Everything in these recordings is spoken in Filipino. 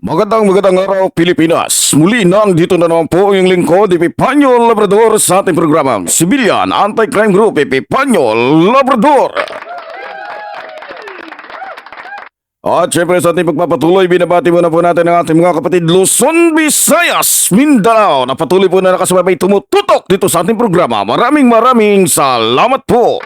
Magandang magandang araw Pilipinas. Muli nang dito na naman po yung lingkod Epipanyo Labrador sa ating programa Civilian Anti-Crime Group Epipanyo Labrador. At syempre sa ating pagpapatuloy, binabati muna po natin ang ating mga kapatid Luzon, Visayas, Mindanao na patuloy po na nakasabay tumututok dito sa ating programa. Maraming maraming salamat po.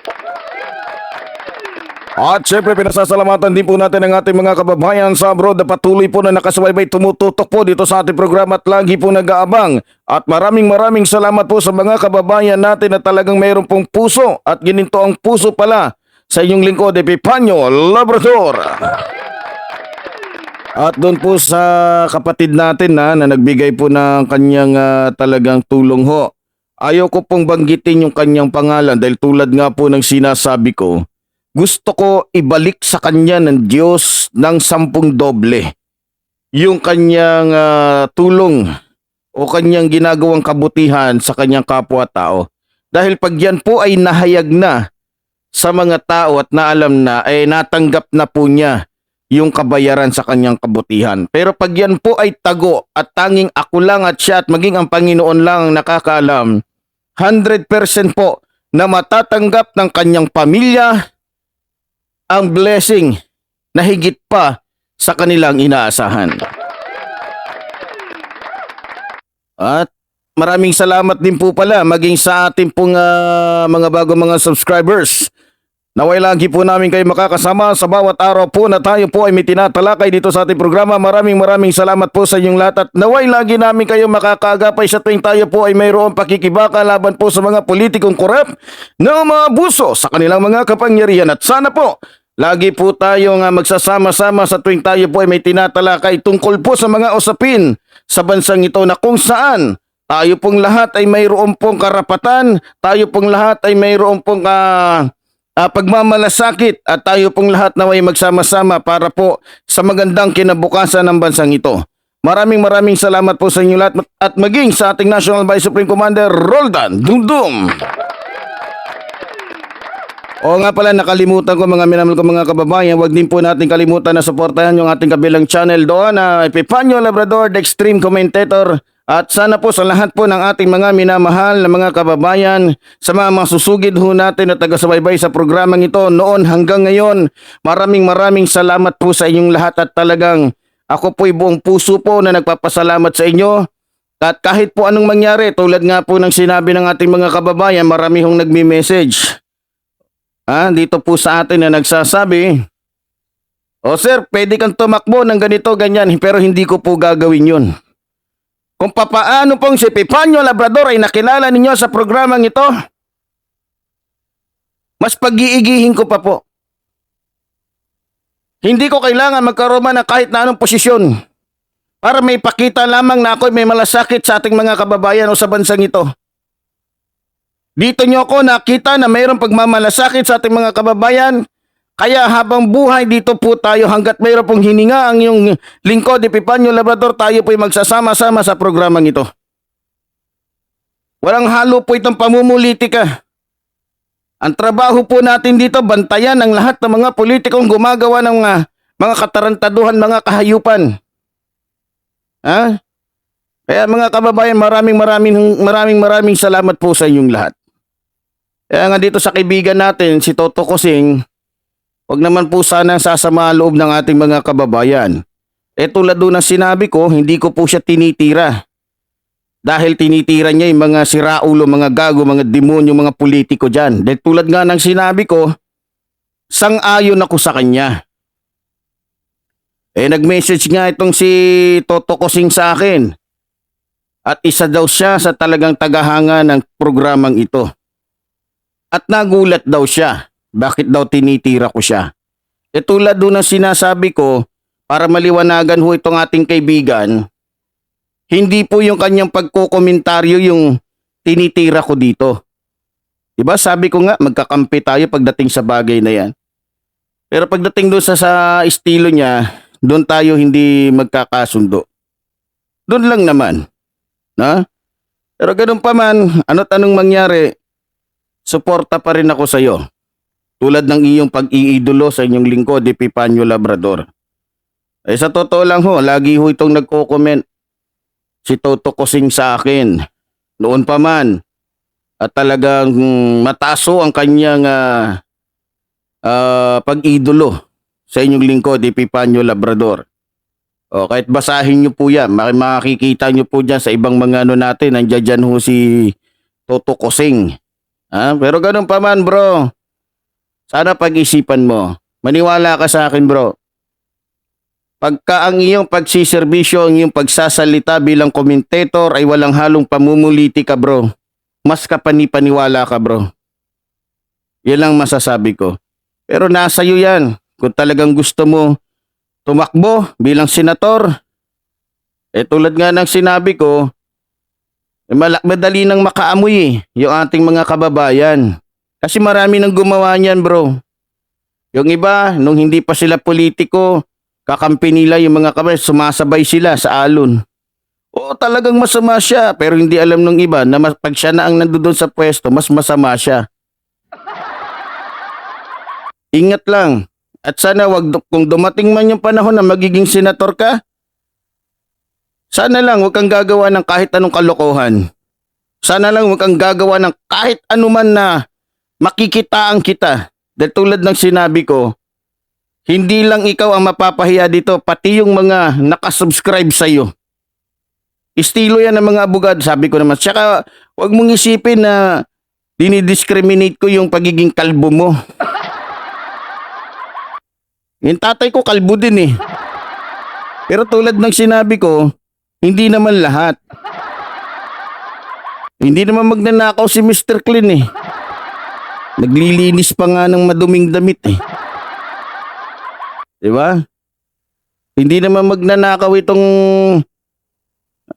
At syempre pinasasalamatan din po natin ang ating mga kababayan sa abroad na patuloy po na nakasubaybay tumututok po dito sa ating programa at lagi po nag-aabang. At maraming maraming salamat po sa mga kababayan natin na talagang mayroon pong puso at gininto ang puso pala sa inyong lingkod Epipanyo Labrador. At doon po sa kapatid natin na, na nagbigay po ng kanyang ah, talagang tulong ho. Ayaw ko pong banggitin yung kanyang pangalan dahil tulad nga po ng sinasabi ko, gusto ko ibalik sa kanya ng Diyos ng sampung doble yung kanyang ah, tulong o kanyang ginagawang kabutihan sa kanyang kapwa-tao. Dahil pag yan po ay nahayag na sa mga tao at naalam na, ay natanggap na po niya yung kabayaran sa kanyang kabutihan. Pero pag yan po ay tago at tanging ako lang at siya at maging ang Panginoon lang ang nakakaalam, 100% po na matatanggap ng kanyang pamilya ang blessing na higit pa sa kanilang inaasahan. At maraming salamat din po pala maging sa ating pong ah, mga bago mga subscribers. Naway lagi po namin kayo makakasama. Sa bawat araw po na tayo po ay may tinatalakay dito sa ating programa. Maraming maraming salamat po sa inyong lahat. At naway lagi namin kayo makakagapay sa tuwing tayo po ay mayroong pakikibaka laban po sa mga politikong korap na umabuso sa kanilang mga kapangyarihan. At sana po Lagi po tayong ah, magsasama-sama sa tuwing tayo po ay may tinatalakay tungkol po sa mga usapin sa bansang ito na kung saan tayo pong lahat ay mayroon pong karapatan, tayo pong lahat ay mayroon pong ah, ah, pagmamalasakit at tayo pong lahat na may magsama-sama para po sa magandang kinabukasan ng bansang ito. Maraming maraming salamat po sa inyo lahat at maging sa ating National Vice Supreme Commander Roldan Dumdum. O nga pala nakalimutan ko mga minamahal ko mga kababayan, wag din po natin kalimutan na suportahan yung ating kabilang channel doon na Epifanio Labrador, The Extreme Commentator. At sana po sa lahat po ng ating mga minamahal na mga kababayan, sa mga masusugid ho natin na taga-subaybay sa programang ito noon hanggang ngayon, maraming maraming salamat po sa inyong lahat at talagang ako po'y buong puso po na nagpapasalamat sa inyo. At kahit po anong mangyari, tulad nga po ng sinabi ng ating mga kababayan, marami hong nagmi-message. Ah, dito po sa atin na nagsasabi, O sir, pwede kang tumakbo ng ganito, ganyan, pero hindi ko po gagawin yun. Kung papaano pong si Pipanyo Labrador ay nakilala ninyo sa programang ito, mas pag-iigihin ko pa po. Hindi ko kailangan magkaroon ng kahit na anong posisyon para may pakita lamang na ako'y may malasakit sa ating mga kababayan o sa bansang ito. Dito nyo ako nakita na mayroong pagmamalasakit sa ating mga kababayan. Kaya habang buhay dito po tayo hanggat mayroon pong hininga ang yung lingkod Epipanyo Labrador tayo po'y magsasama-sama sa programang ito. Walang halo po itong pamumulitika. Ang trabaho po natin dito bantayan ang lahat ng mga politikong gumagawa ng mga, mga katarantaduhan, mga kahayupan. Ha? Kaya mga kababayan, maraming maraming maraming maraming salamat po sa inyong lahat. Kaya nga dito sa kaibigan natin, si Toto Kosing, wag naman po sana sasama ang loob ng ating mga kababayan. Eh tulad doon ng sinabi ko, hindi ko po siya tinitira. Dahil tinitira niya yung mga siraulo, mga gago, mga demonyo, mga politiko dyan. Dahil tulad nga ng sinabi ko, sang-ayon ako sa kanya. Eh nag-message nga itong si Toto Kosing sa akin. At isa daw siya sa talagang tagahanga ng programang ito. At nagulat daw siya. Bakit daw tinitira ko siya? E tulad doon ng sinasabi ko, para maliwanagan ho itong ating kaibigan, hindi po yung kanyang pagkokomentaryo yung tinitira ko dito. Diba sabi ko nga magkakampi tayo pagdating sa bagay na yan. Pero pagdating doon sa, sa estilo niya, doon tayo hindi magkakasundo. Doon lang naman. Na? Pero ganun pa man, ano't anong mangyari, suporta pa rin ako sa iyo. Tulad ng iyong pag-iidolo sa inyong lingkod, Epipanyo Labrador. Eh sa totoo lang ho, lagi ho itong nagko-comment si Toto Kosing sa akin. Noon pa man. At talagang mataso ang kanyang ah, ah, pag-idolo sa inyong lingkod, Epipanyo Labrador. O, kahit basahin nyo po yan, maki- makikita nyo po dyan sa ibang mga ano natin, nandiyan dyan ho si Toto Kosing. Ha? Pero ganun pa man bro, sana pag-isipan mo. Maniwala ka sa akin bro. Pagka ang iyong pagsiservisyo, ang iyong pagsasalita bilang commentator ay walang halong pamumuliti ka bro, mas kapani-paniwala ka bro. Yan lang masasabi ko. Pero nasa iyo yan. Kung talagang gusto mo tumakbo bilang senator, eh tulad nga ng sinabi ko, eh, madali nang makaamoy eh, yung ating mga kababayan. Kasi marami nang gumawa niyan bro. Yung iba, nung hindi pa sila politiko, kakampi nila yung mga kamay, sumasabay sila sa alon. Oo, talagang masama siya, pero hindi alam ng iba na mas, pag siya na ang nandoon sa pwesto, mas masama siya. Ingat lang. At sana wag kung dumating man yung panahon na magiging senator ka, sana lang wag kang gagawa ng kahit anong kalokohan. Sana lang wag kang gagawa ng kahit anuman na makikitaan kita. Dahil tulad ng sinabi ko, hindi lang ikaw ang mapapahiya dito, pati yung mga nakasubscribe sa'yo. Estilo yan ng mga abogado, sabi ko naman. Tsaka, wag mong isipin na dinidiscriminate ko yung pagiging kalbo mo. Yung tatay ko kalbo din eh. Pero tulad ng sinabi ko, hindi naman lahat. Hindi naman magnanakaw si Mr. Clean eh. Naglilinis pa nga ng maduming damit eh. Di ba? Hindi naman magnanakaw itong...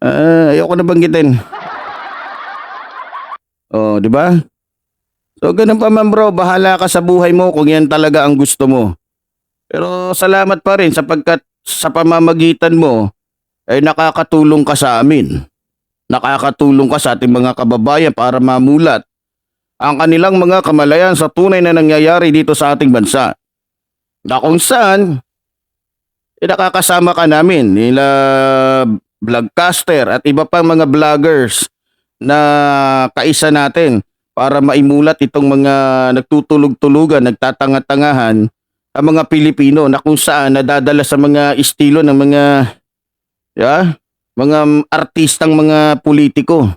Ah, ayoko na banggitin. Oh, di ba? So, ganun pa man bro, bahala ka sa buhay mo kung yan talaga ang gusto mo. Pero salamat pa rin sapagkat sa pamamagitan mo ay nakakatulong ka sa amin. Nakakatulong ka sa ating mga kababayan para mamulat ang kanilang mga kamalayan sa tunay na nangyayari dito sa ating bansa. Na kung saan, eh, nakakasama ka namin, nila vlogcaster at iba pang mga vloggers na kaisa natin para maimulat itong mga nagtutulog-tulugan, nagtatanga-tangahan ang mga Pilipino na kung saan nadadala sa mga estilo ng mga yeah, mga artistang mga politiko.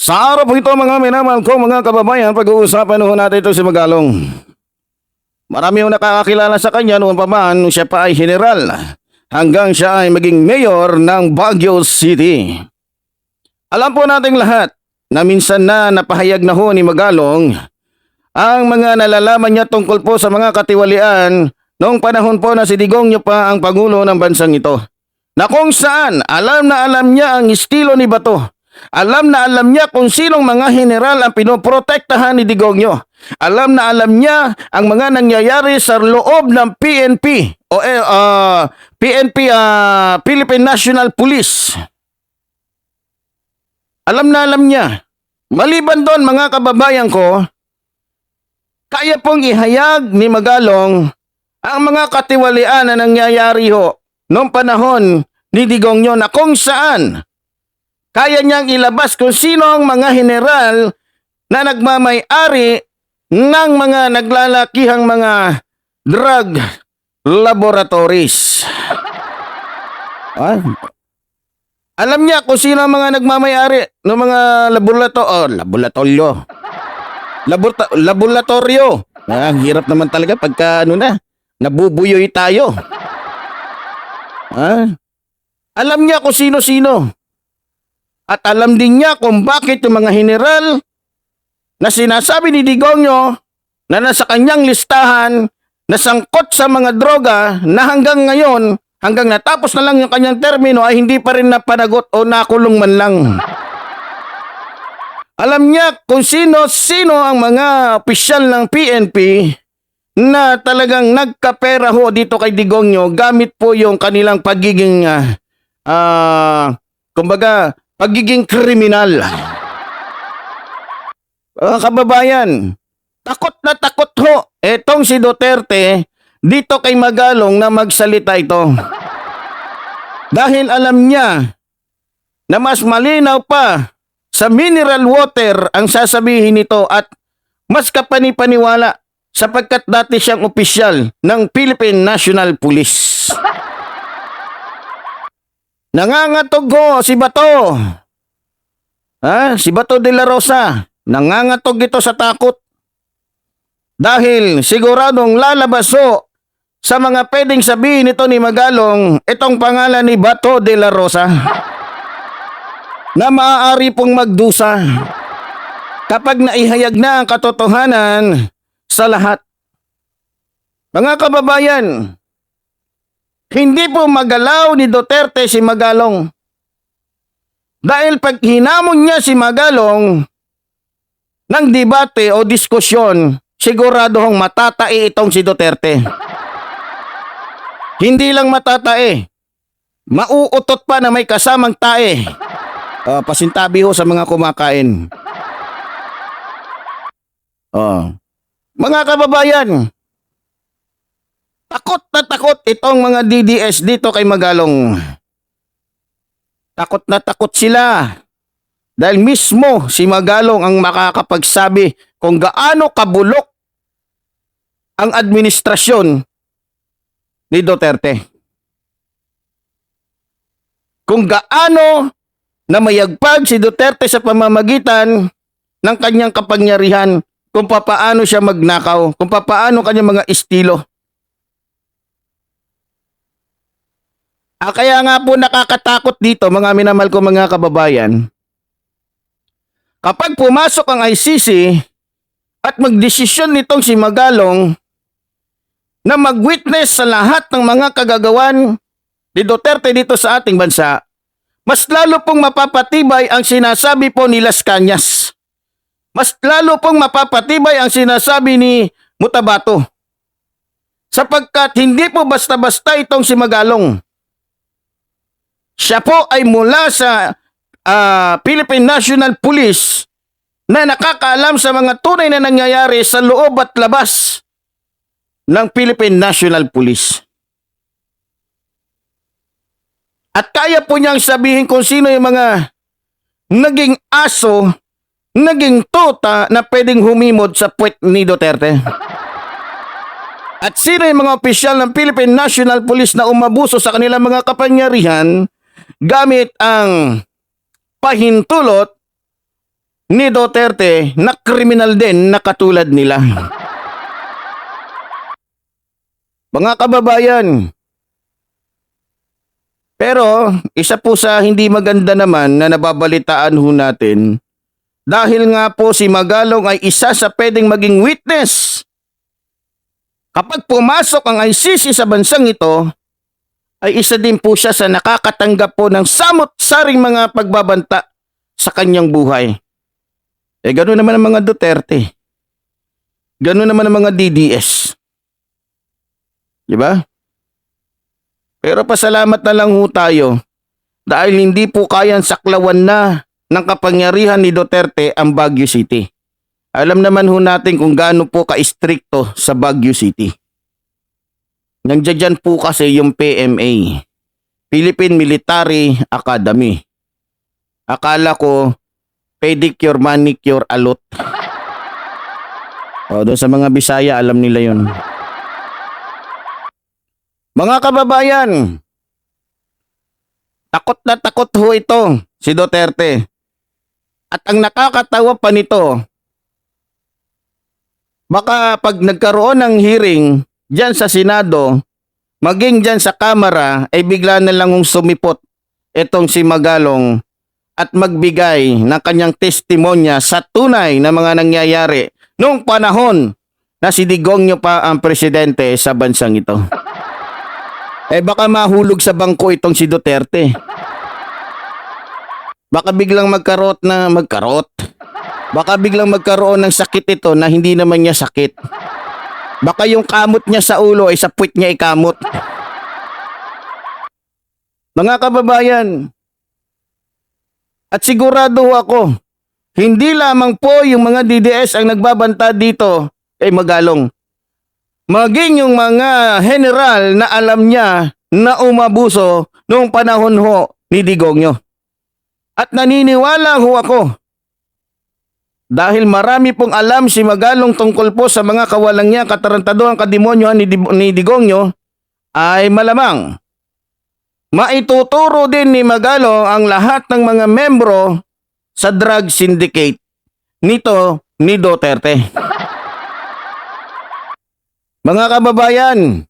Sa araw po ito mga minamahal ko mga kababayan, pag-uusapan ho natin ito si Magalong. Marami ho nakakakilala sa kanya noon pa man siya pa ay general hanggang siya ay maging mayor ng Baguio City. Alam po nating lahat na minsan na napahayag na ho ni Magalong ang mga nalalaman niya tungkol po sa mga katiwalian noong panahon po na si Digongyo pa ang Pangulo ng bansang ito. Na kung saan alam na alam niya ang estilo ni Bato. Alam na alam niya kung sinong mga general ang pinoprotektahan ni Digongyo. Alam na alam niya ang mga nangyayari sa loob ng PNP o eh, ah, PNP ah, Philippine National Police. Alam na alam niya. Maliban doon mga kababayan ko, kaya pong ihayag ni Magalong ang mga katiwalian na nangyayari ho noong panahon ni Digongyo na kung saan kaya niyang ilabas kung sino ang mga general na nagmamay-ari ng mga naglalakihang mga drug laboratories. Ah, alam niya kung sino ang mga nagmamay-ari ng mga laborato oh, laboratorio. Laborta- laboratorio. Ah, hirap naman talaga pagka ano na, nabubuyoy tayo. Ah, alam niya kung sino-sino. At alam din niya kung bakit yung mga general na sinasabi ni Digongyo na nasa kanyang listahan na sangkot sa mga droga na hanggang ngayon, hanggang natapos na lang yung kanyang termino ay hindi pa rin napanagot o nakulong man lang. Alam niya kung sino-sino ang mga opisyal ng PNP na talagang nagkapera ho dito kay Digongyo gamit po yung kanilang pagiging ah ah, kumbaga pagiging kriminal. Mga kababayan, takot na takot ho etong si Duterte dito kay Magalong na magsalita ito. Dahil alam niya na mas malinaw pa sa mineral water ang sasabihin nito at mas kapanipaniwala sapagkat dati siyang opisyal ng Philippine National Police. Nangangatog ho si Bato. Ha? Si Bato de la Rosa. Nangangatog ito sa takot. Dahil siguradong lalabas ho sa mga pwedeng sabihin nito ni Magalong itong pangalan ni Bato de la Rosa na maaari pong magdusa kapag naihayag na ang katotohanan sa lahat. Mga kababayan, hindi po magalaw ni Duterte si Magalong. Dahil pag hinamon niya si Magalong ng debate o diskusyon, sigurado hong matatae itong si Duterte. Hindi lang matatae, mauutot pa na may kasamang tae. Ah, pasintabi ho sa mga kumakain. Oh. Mga kababayan, takot na takot itong mga DDS dito kay Magalong. Takot na takot sila. Dahil mismo si Magalong ang makakapagsabi kung gaano kabulok ang administrasyon ni Duterte. Kung gaano na mayagpag si Duterte sa pamamagitan ng kanyang kapangyarihan kung papaano siya magnakaw, kung papaano kanyang mga estilo. Ah, kaya nga po nakakatakot dito mga minamahal ko mga kababayan. Kapag pumasok ang ICC at magdesisyon nitong si Magalong na mag-witness sa lahat ng mga kagagawan ni Duterte dito sa ating bansa, mas lalo pong mapapatibay ang sinasabi po ni Las Cañas. Mas lalo pong mapapatibay ang sinasabi ni Mutabato. Sapagkat hindi po basta-basta itong si Magalong. Siya po ay mula sa ah, Philippine National Police na nakakaalam sa mga tunay na nangyayari sa loob at labas ng Philippine National Police. At kaya po niyang sabihin kung sino yung mga naging aso, naging tuta na pwedeng humimod sa puwet ni Duterte. At sino yung mga opisyal ng Philippine National Police na umabuso sa kanilang mga kapangyarihan gamit ang pahintulot ni Duterte na kriminal din na katulad nila. Mga kababayan, pero isa po sa hindi maganda naman na nababalitaan ho natin dahil nga po si Magalong ay isa sa pwedeng maging witness. Kapag pumasok ang ICC sa bansang ito, ay isa din po siya sa nakakatanggap po ng samot-saring mga pagbabanta sa kanyang buhay. Eh gano'n naman ang mga Duterte. Gano'n naman ang mga DDS. Di ba? Pero pasalamat na lang ho tayo dahil hindi po kayang saklawan na ng kapangyarihan ni Duterte ang Baguio City. Alam naman ho natin kung gaano po ka-stricto sa Baguio City. Nandiyan po kasi yung PMA, Philippine Military Academy. Akala ko pedicure, manicure, alot. O, doon sa mga Bisaya, alam nila yon. Mga kababayan, takot na takot ho ito, si Duterte. At ang nakakatawa pa nito, baka pag nagkaroon ng hearing dyan sa Senado, maging dyan sa Kamara, ay bigla na lang sumipot itong si Magalong at magbigay ng kanyang testimonya sa tunay na mga nangyayari noong panahon na si Digongyo pa ang presidente sa bansang ito. Eh baka mahulog sa bangko itong si Duterte. Baka biglang magkarot na magkarot. Baka biglang magkaroon ng sakit ito na hindi naman niya sakit. Baka yung kamot niya sa ulo ay sa puwit niya ikamot. Mga kababayan, at sigurado ako, hindi lamang po yung mga DDS ang nagbabanta dito kay Magalong. Maging yung mga general na alam niya na umabuso noong panahon ho ni Digongyo. At naniniwala ho ako dahil marami pong alam si Magalong tungkol po sa mga kawalang niya katarantaduhan kademonyo ni, Di- ni Digongyo ay malamang maituturo din ni Magalong ang lahat ng mga membro sa drug syndicate nito ni Duterte. Mga kababayan,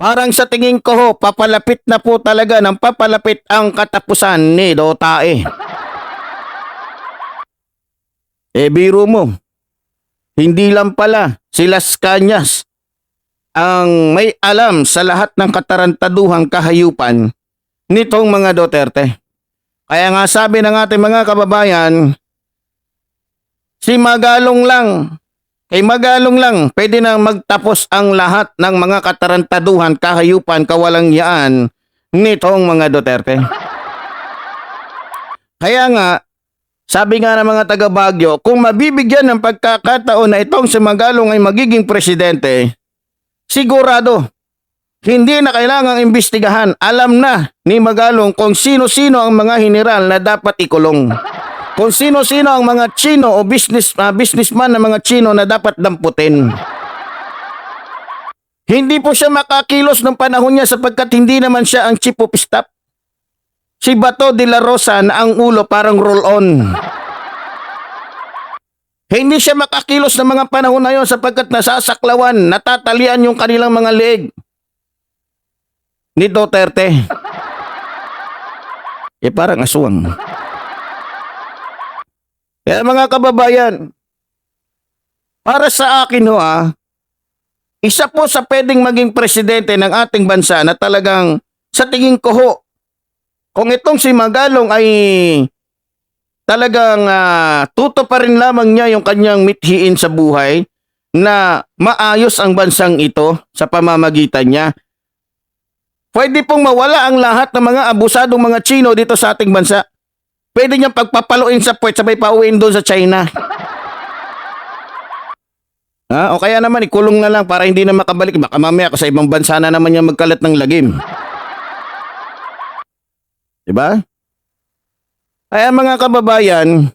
parang sa tingin ko ho, papalapit na po talaga ng papalapit ang katapusan ni Dotae. Eh biro mo, hindi lang pala si Las Cañas ang may alam sa lahat ng katarantaduhang kahayupan nitong mga Duterte. Kaya nga sabi ng ating mga kababayan, si Magalong lang, kay Magalong lang, pwede na magtapos ang lahat ng mga katarantaduhan, kahayupan, kawalangyaan nitong mga Duterte. Kaya nga, sabi nga ng mga taga Baguio, kung mabibigyan ng pagkakataon na itong si Magalong ay magiging presidente, sigurado, hindi na kailangang imbestigahan. Alam na ni Magalong kung sino-sino ang mga general na dapat ikulong. Kung sino-sino ang mga Chino o business, ah, businessman ng mga Chino na dapat damputin. Hindi po siya makakilos ng panahon niya sapagkat hindi naman siya ang chief of staff. Si Bato de la Rosa na ang ulo parang roll-on. Hindi siya makakilos ng mga panahon na yon sapagkat nasasaklawan, natatalian yung kanilang mga leeg. Ni Duterte. Eh parang aswang. Kaya mga kababayan, para sa akin ho ah, isa po sa pwedeng maging presidente ng ating bansa na talagang sa tingin ko ho, kung itong si Magalong ay talagang ah, tuto pa rin lamang niya yung kanyang mithiin sa buhay na maayos ang bansang ito sa pamamagitan niya. Pwede pong mawala ang lahat ng mga abusadong mga Chino dito sa ating bansa. Pwede niyang pagpapaluin sa puwet sabay pauwiin doon sa China. Ha? O kaya naman ikulong na lang para hindi na makabalik. Baka mamaya sa ibang bansa na naman niya magkalat ng lagim. Diba? Kaya mga kababayan,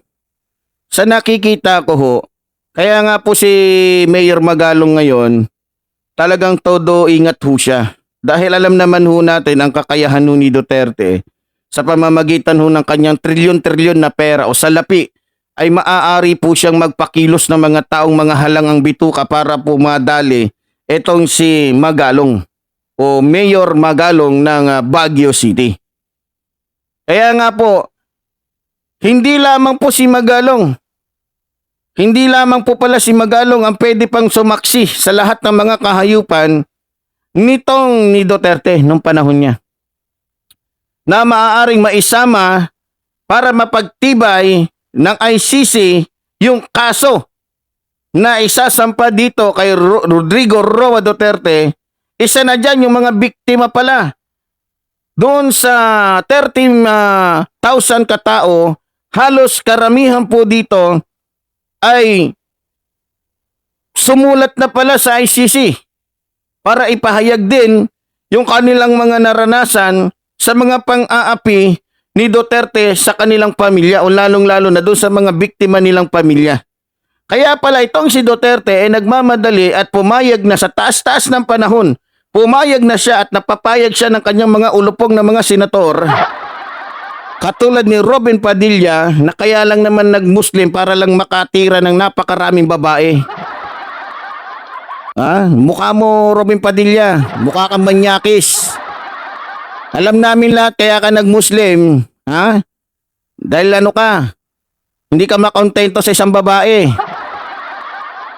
sa nakikita ko ho, kaya nga po si Mayor Magalong ngayon, talagang todo ingat ho siya. Dahil alam naman ho natin ang kakayahan ho ni Duterte sa pamamagitan ho ng kanyang trilyon-trilyon na pera o salapi ay maaari po siyang magpakilos ng mga taong mga halangang bituka para po madali itong si Magalong o Mayor Magalong ng ah, Baguio City. Kaya nga po, hindi lamang po si Magalong, hindi lamang po pala si Magalong ang pwede pang sumaksi sa lahat ng mga kahayupan nitong ni Duterte nung panahon niya na maaaring maisama para mapagtibay ng ICC yung kaso na isasampa dito kay Ro- Rodrigo Roa Duterte, isa na dyan yung mga biktima pala. Doon sa 30,000 katao, halos karamihan po dito ay sumulat na pala sa ICC para ipahayag din yung kanilang mga naranasan sa mga pang-aapi ni Duterte sa kanilang pamilya o lalong-lalo na doon sa mga biktima nilang pamilya. Kaya pala itong si Duterte ay nagmamadali at pumayag na sa taas-taas ng panahon. Pumayag na siya at napapayag siya ng kanyang mga ulupong na mga senator. Katulad ni Robin Padilla na kaya lang naman nag-Muslim para lang makatira ng napakaraming babae. Ah, mukha mo Robin Padilla, mukha kang manyakis. Alam namin lahat kaya ka nag-Muslim, ha? Dahil ano ka? Hindi ka makontento sa isang babae.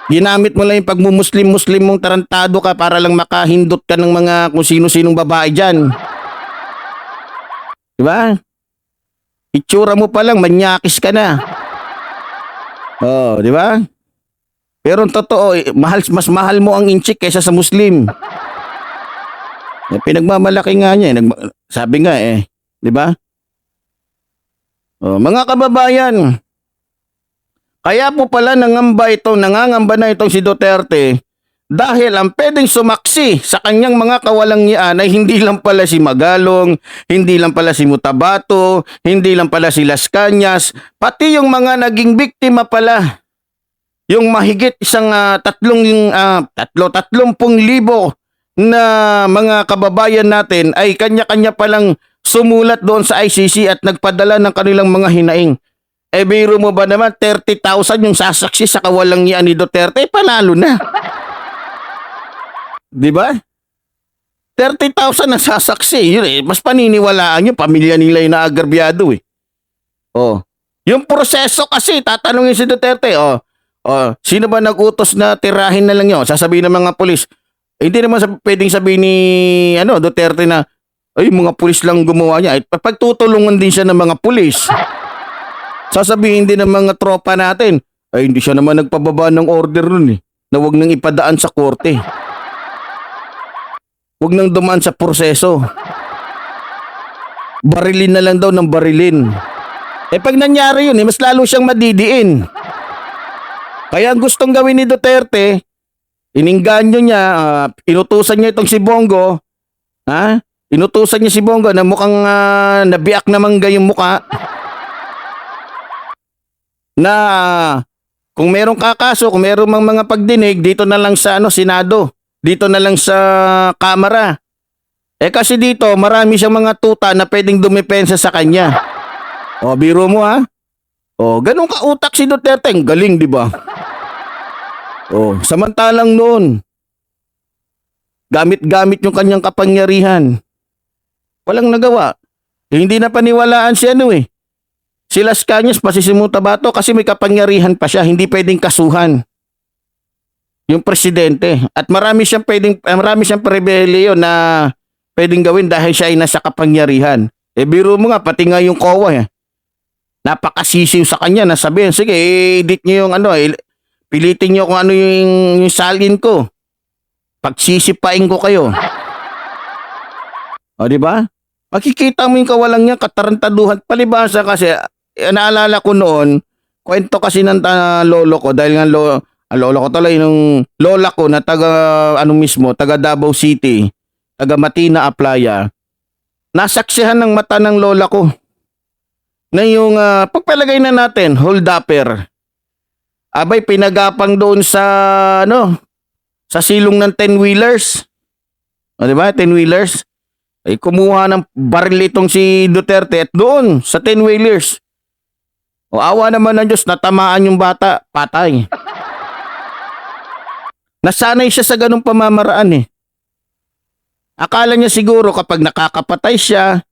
Ginamit mo lang yung pagmumuslim-muslim mong tarantado ka para lang makahindot ka ng mga kung sino-sinong babae dyan. Diba? Itsura mo pa lang, manyakis ka na. Oh, di ba? Pero ang totoo, eh, mahal, mas mahal mo ang inchik kaysa sa Muslim. Eh, pinagmamalaki nga niya. eh. Nagma- sabi nga eh, di ba? Oh, mga kababayan, kaya po pala nangamba ito, nangangamba na itong si Duterte dahil ang pwedeng sumaksi sa kanyang mga kawalangian ay hindi lang pala si Magalong, hindi lang pala si Mutabato, hindi lang pala si Las Cañas, pati yung mga naging biktima pala. Yung mahigit isang ah, tatlong ah, tatlo tatlumpung libo na mga kababayan natin ay kanya-kanya palang sumulat doon sa ICC at nagpadala ng kanilang mga hinaing. Eh biro mo ba naman 30,000 yung sasaksi sa kawalangian ni Duterte, eh, panalo na. 'Di ba? 30,000 na sasaksi. Yun eh, mas paniniwalaan yung pamilya nila yung naagarbyado eh. Oh. Yung proseso kasi, tatanungin si Duterte, oh, oh, sino ba nag-utos na tirahin na lang yun? Sasabihin ng mga polis, eh, hindi naman sab- pwedeng sabihin ni ano, Duterte na, ay, mga pulis lang gumawa niya. Eh, pagtutulungan din siya ng mga pulis. Sasabihin din ng mga tropa natin, ay, hindi siya naman nagpababa ng order nun eh, na wag nang ipadaan sa korte. Huwag nang dumaan sa proseso. Barilin na lang daw ng barilin. Eh pag nangyari yun, eh, mas lalo siyang madidiin. Kaya ang gustong gawin ni Duterte, iningganyo niya, ah, inutusan niya itong si Bongo, ha? Inutusan niya si Bongo na mukhang ah, nabiak naman gayong muka. Na kung merong kakaso, kung merong mang mga pagdinig, dito na lang sa ano, Senado dito na lang sa kamera. Eh kasi dito, marami siyang mga tuta na pwedeng dumepensa sa kanya. O, biro mo ha? O, ganun ka utak si Duterte. Galing, di ba? O, samantalang noon, gamit-gamit yung kanyang kapangyarihan. Walang nagawa. Hindi na paniwalaan si ano eh. Si Las Cañas, pati si Mutabato kasi may kapangyarihan pa siya. Hindi pwedeng kasuhan yung presidente at marami siyang pwedeng eh, marami siyang pribileyo na pwedeng gawin dahil siya ay nasa kapangyarihan. Eh biro mo nga pati nga yung COA eh. Napakasisiw sa kanya na sabihin, sige, edit niyo yung ano, eh, pilitin niyo kung ano yung, yung salin ko. Pagsisipain ko kayo. O, di ba? Makikita mo yung kawalang niya, katarantaduhan. Palibasa kasi, naalala ko noon, kwento kasi ng ah, lolo ko, dahil nga lo, lola ko talaga yung lola ko na taga ano mismo, taga Davao City, taga Matina Aplaya. Nasaksihan ng mata ng lola ko na yung ah, pagpalagay na natin, hold upper. Abay pinagapang doon sa ano, sa silong ng 10 wheelers. O di ba? 10 wheelers. Ay kumuha ng baril itong si Duterte at doon sa 10 wheelers. O awa naman ng Diyos, natamaan yung bata, patay. Nasanay siya sa ganung pamamaraan eh. Akala niya siguro kapag nakakapatay siya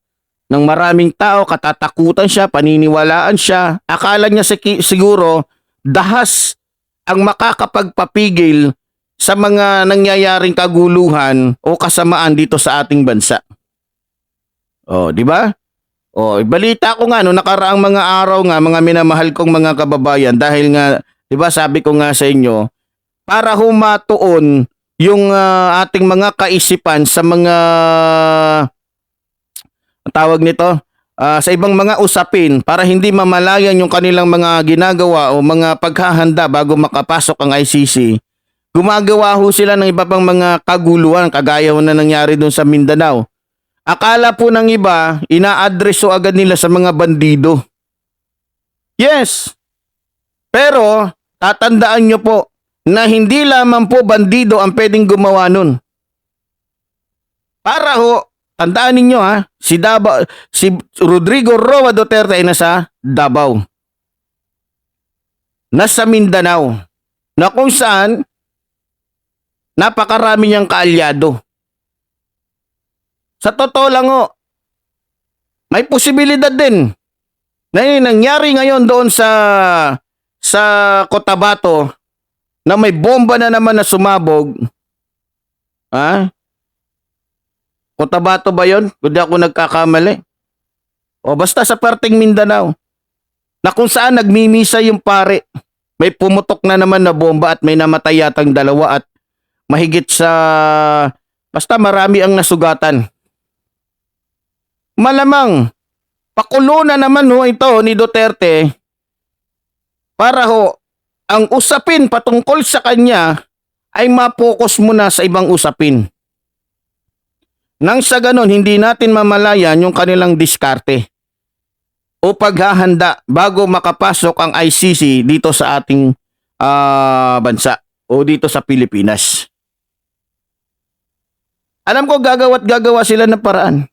ng maraming tao, katatakutan siya, paniniwalaan siya, akala niya siguro dahas ang makakapagpapigil sa mga nangyayaring kaguluhan o kasamaan dito sa ating bansa. Oh, di ba? Oh, balita ko nga no nakaraang mga araw nga mga minamahal kong mga kababayan dahil nga 'di ba sabi ko nga sa inyo para humatuon yung ah, ating mga kaisipan sa mga tawag nito ah, sa ibang mga usapin para hindi mamalayan yung kanilang mga ginagawa o mga paghahanda bago makapasok ang ICC. Gumagawa ho sila ng iba pang mga kaguluhan kagaya ho na nangyari doon sa Mindanao. Akala po ng iba, ina-address ho agad nila sa mga bandido. Yes. Pero, tatandaan nyo po, na hindi lamang po bandido ang pwedeng gumawa nun. Para ho, tandaan ninyo ha, si, Davao, si Rodrigo Roa Duterte ay nasa Davao. Nasa Mindanao. Na kung saan, napakarami niyang kaalyado. Sa totoo lang ho, may posibilidad din na yung nangyari ngayon doon sa sa Cotabato na may bomba na naman na sumabog. Ha? Cotabato ba yon? Kung di ako nagkakamali. O basta sa parting Mindanao. Na kung saan nagmimisa yung pare. may pumutok na naman na bomba at may namatay yatang dalawa at mahigit sa basta marami ang nasugatan. Malamang pakulo na naman ho ito ni Duterte para ho ang usapin patungkol sa kanya ay mapokus muna sa ibang usapin. Nang sa ganon, hindi natin mamalayan yung kanilang diskarte o paghahanda bago makapasok ang ICC dito sa ating ah, bansa o dito sa Pilipinas. Alam ko gagawa't gagawa sila ng paraan.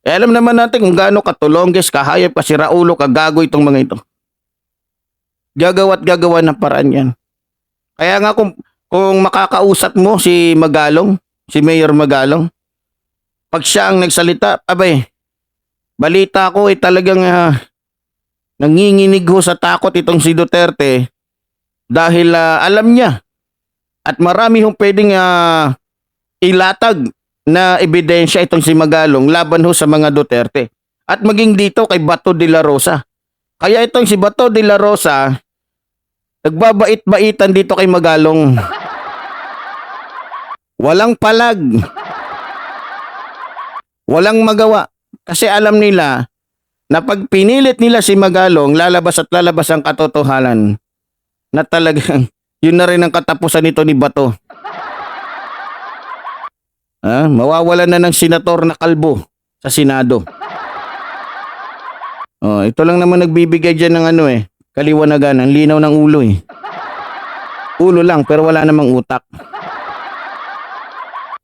Eh, alam naman natin kung gaano katulongges, kahayop, kasiraulo, kagago itong mga ito. Gagawa't gagawa ng paraan yan. Kaya nga kung, kung makakausap mo si Magalong, si Mayor Magalong, pag siya ang nagsalita, abay, balita ko ay talagang ah, nanginginig ho sa takot itong si Duterte dahil ah, alam niya at marami hong pwedeng ah, ilatag na ebidensya itong si Magalong laban ho sa mga Duterte at maging dito kay Bato de la Rosa. Kaya itong si Bato de la Rosa nagbabait-baitan dito kay Magalong. Walang palag. Walang magawa. Kasi alam nila na pag pinilit nila si Magalong, lalabas at lalabas ang katotohanan na talagang yun na rin ang katapusan nito ni Bato. Ah, mawawalan na ng senator na kalbo sa Senado. Oh, ito lang naman nagbibigay diyan ng ano eh, kaliwanagan, ang linaw ng ulo eh. Ulo lang pero wala namang utak.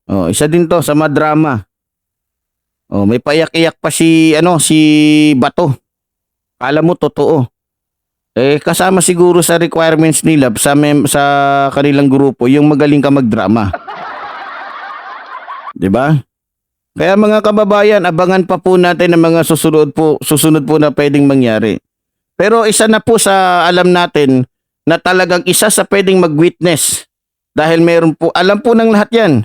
Oh, isa din to sa madrama. Oh, may payak-iyak pa si ano si Bato. Kala mo totoo. Eh kasama siguro sa requirements nila sa mem- sa kanilang grupo yung magaling ka magdrama. 'Di ba? Kaya mga kababayan, abangan pa po natin ang mga susunod po susunod po na pwedeng mangyari. Pero isa na po sa alam natin na talagang isa sa pwedeng mag-witness dahil meron po alam po ng lahat 'yan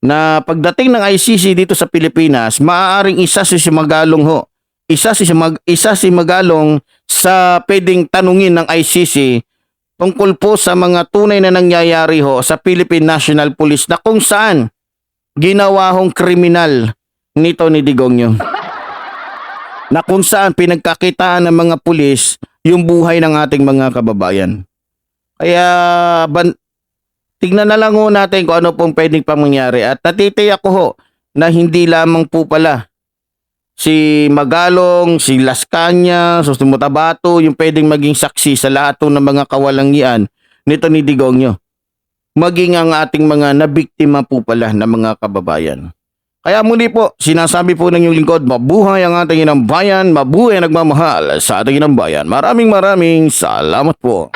na pagdating ng ICC dito sa Pilipinas, maaaring isa si Magalong ho. Isa si Mag, isa si Magalong sa pwedeng tanungin ng ICC tungkol po sa mga tunay na nangyayari ho sa Philippine National Police na kung saan ginawa hong kriminal nito ni Digongyo. Na kung saan pinagkakitaan ng mga pulis yung buhay ng ating mga kababayan. Kaya ban, tignan na lang ho natin kung ano pong pwedeng pang mangyari. At natitiyak ko ho na hindi lamang po pala si Magalong, si Las Cañas, si Mutabato, yung pwedeng maging saksi sa lahat ng mga kawalangian nito ni Digongyo. Maging ang ating mga nabiktima po pala ng mga kababayan. Kaya muli po, sinasabi po ng inyong lingkod, mabuhay ang ating inang bayan, mabuhay ang nagmamahal sa ating inang bayan. Maraming maraming salamat po.